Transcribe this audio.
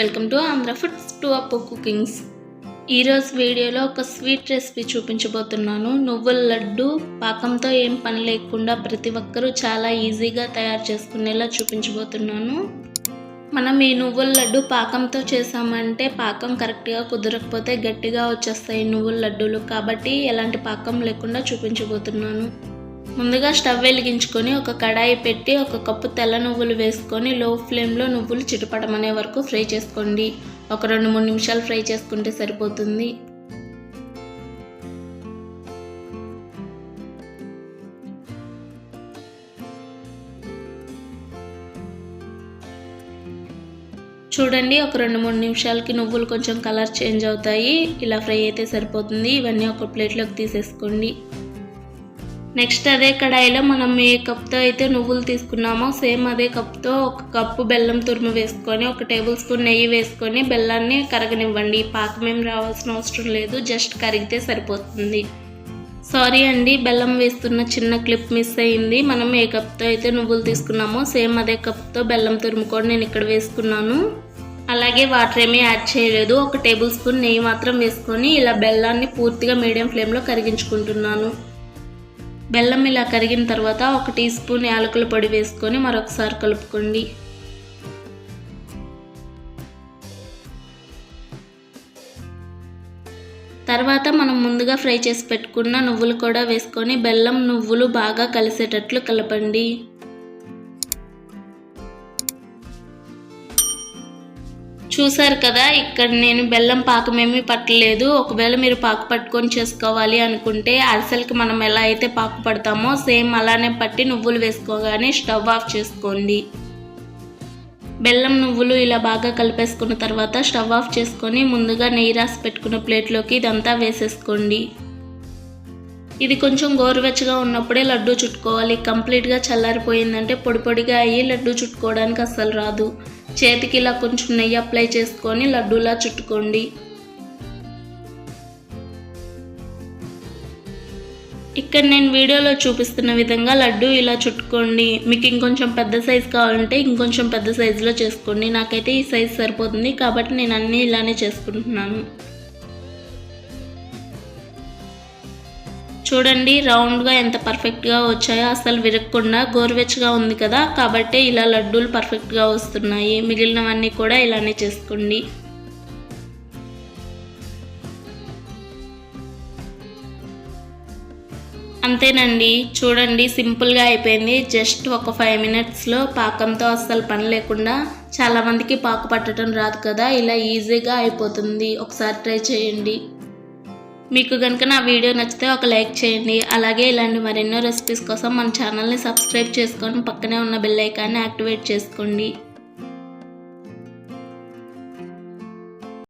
Welcome to Andhra foods to Appu cookings ఈరోజు వీడియోలో ఒక స్వీట్ రెసిపీ చూపించబోతున్నాను. నువ్వుల లడ్డు పాకంతో ఏం పని లేకుండా ప్రతి ఒక్కరూ చాలా ఈజీగా తయారు చేసుకునేలా చూపించబోతున్నాను. మనం ఈ నువ్వుల లడ్డు పాకంతో చేసామంటే పాకం కరెక్ట్గా కుదరకపోతే గట్టిగా వచ్చేస్తాయి నువ్వుల లడ్డూలు. కాబట్టి ఎలాంటి పాకం లేకుండా చూపించబోతున్నాను. ముందుగా స్టవ్ వెలిగించుకొని ఒక కడాయి పెట్టి ఒక కప్పు తెల్ల నువ్వులు వేసుకొని లో ఫ్లేమ్లో నువ్వులు చిటపడమనే వరకు ఫ్రై చేసుకోండి. ఒక రెండు మూడు నిమిషాలు ఫ్రై చేసుకుంటే సరిపోతుంది. చూడండి ఒక రెండు మూడు నిమిషాలకి నువ్వులు కొంచెం కలర్ చేంజ్ అవుతాయి. ఇలా ఫ్రై అయితే సరిపోతుంది. ఇవన్నీ ఒక ప్లేట్లోకి తీసేసుకోండి. నెక్స్ట్ అదే కడాయిలో మనం ఏ కప్తో అయితే నువ్వులు తీసుకున్నామో సేమ్ అదే కప్తో ఒక కప్పు బెల్లం తురుము వేసుకొని ఒక టేబుల్ స్పూన్ నెయ్యి వేసుకొని బెల్లాన్ని కరగనివ్వండి. పాకం ఏం రావాల్సిన అవసరం లేదు జస్ట్ కరిగితే సరిపోతుంది. సారీ అండి బెల్లం వేస్తున్న చిన్న క్లిప్ మిస్ అయింది. మనం ఏ కప్తో అయితే నువ్వులు తీసుకున్నామో సేమ్ అదే కప్తో బెల్లం తురుము కూడా నేను ఇక్కడ వేసుకున్నాను. అలాగే వాటర్ ఏమీ యాడ్ చేయలేదు. ఒక టేబుల్ స్పూన్ నెయ్యి మాత్రం వేసుకొని ఇలా బెల్లాన్ని పూర్తిగా మీడియం ఫ్లేమ్లో కరిగించుకుంటున్నాను. బెల్లం ఇలా కరిగిన తర్వాత ఒక టీ స్పూన్ యాలకుల పొడి వేసుకొని మరొకసారి కలుపుకోండి. తర్వాత మనం ముందుగా ఫ్రై చేసి పెట్టుకున్న నువ్వులు కూడా వేసుకొని బెల్లం నువ్వులు బాగా కలిసేటట్లు కలపండి. చూసారు కదా ఇక్కడ నేను బెల్లం పాకం ఏమీ పట్టలేదు. ఒకవేళ మీరు పాకు పట్టుకొని చేసుకోవాలి అనుకుంటే అరిసెలకి మనం ఎలా అయితే పాకు పడతామో సేమ్ అలానే పట్టి నువ్వులు వేసుకోగానే స్టవ్ ఆఫ్ చేసుకోండి. బెల్లం నువ్వులు ఇలా బాగా కలిపేసుకున్న తర్వాత స్టవ్ ఆఫ్ చేసుకొని ముందుగా నెయ్యి రాసి పెట్టుకున్న ప్లేట్లోకి ఇదంతా వేసేసుకోండి. ఇది కొంచెం గోరువెచ్చగా ఉన్నప్పుడే లడ్డూ చుట్టుకోవాలి. కంప్లీట్గా చల్లారిపోయిందంటే పొడి పొడిగా అయ్యి లడ్డు చుట్టుకోవడానికి అస్సలు రాదు. చేతికి ఇలా కొంచెం నెయ్యి అప్లై చేసుకొని లడ్డూలా చుట్టుకోండి. ఇక్కడ నేను వీడియోలో చూపిస్తున్న విధంగా లడ్డు ఇలా చుట్టుకోండి. మీకు ఇంకొంచెం పెద్ద సైజు కావాలంటే ఇంకొంచెం పెద్ద సైజులో చేసుకోండి. నాకైతే ఈ సైజు సరిపోతుంది కాబట్టి నేను అన్నీ ఇలానే చేసుకుంటున్నాను. చూడండి రౌండ్గా ఎంత పర్ఫెక్ట్గా వచ్చాయో అసలు విరగకుండా గోరువెచ్చగా ఉంది కదా కాబట్టి ఇలా లడ్డూలు పర్ఫెక్ట్గా వస్తున్నాయి. మిగిలినవన్నీ కూడా ఇలానే చేసుకోండి. అంతేనండి. చూడండి సింపుల్గా అయిపోయింది. జస్ట్ ఒక ఫైవ్ మినిట్స్లో పాకంతో అస్సలు పని లేకుండా చాలామందికి పాకు పట్టడం రాదు కదా ఇలా ఈజీగా అయిపోతుంది. ఒకసారి ట్రై చేయండి. మీకు కనుక నా వీడియో నచ్చితే ఒక లైక్ చేయండి. అలాగే ఇలాంటి మరెన్నో రెసిపీస్ కోసం మన ఛానల్ని సబ్స్క్రైబ్ చేసుకొని పక్కనే ఉన్న బెల్ ఐకాన్ని యాక్టివేట్ చేసుకోండి.